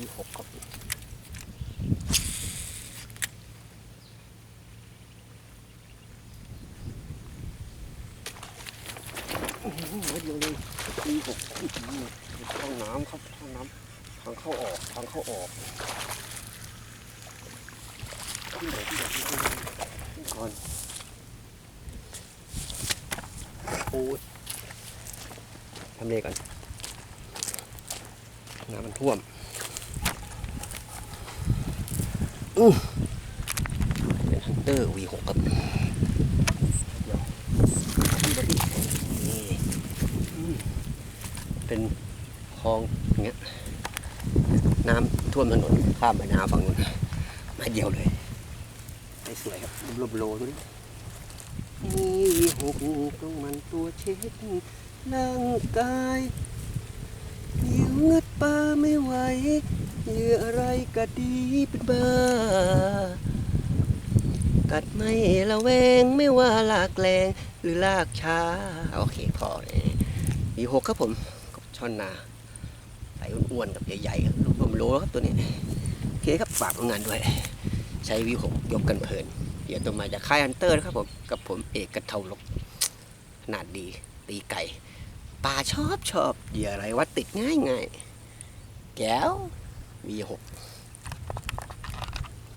วีหกครับโอ้โหเดียวเลยวีหกห้องน้ำครับห้องน้ำทางเข้าออกทางเข้าออกที่ไหนที่ไหนที่ไหนก่อนโอ้ยทำเลก่อนน้ำมันท่วม อู้เป็นฮันเตอร์ V6 ครับเดี๋ยวพี่มาพี่นี่อืมเป็นคลองอย่างเงี้ยน้ำท่วมถนนข้ามไปนาฝั่งนู้นมาเดียวเลยได้สวยครับรวบโลตัวนี้นี่หกต้องมันตัวเช็ดร่างกายหิวเงืดปลา ไม่ไหวเหยื่ออะไรก็ดีเป็นบ้า กัดไม่ละแวงไม่ว่าลากแรงหรือลากช้า โอเคพอมีหกครับผมกับช่อนนาใส่อ้วนๆกับใหญ่ๆรับรวมโลแล้วครับตัวนี้ โอเคครับฝากผลงานด้วย ใช้วีหกยกกันเพลินเดี๋ยวตัวมาจากค่ายฮันเตอร์นะครับผม กับผมเอกกระเทาลกขนาดดีตีไก่ปลาชอบชอบเหยื่ออะไรว่าติดง่ายง่าย แก้ว V6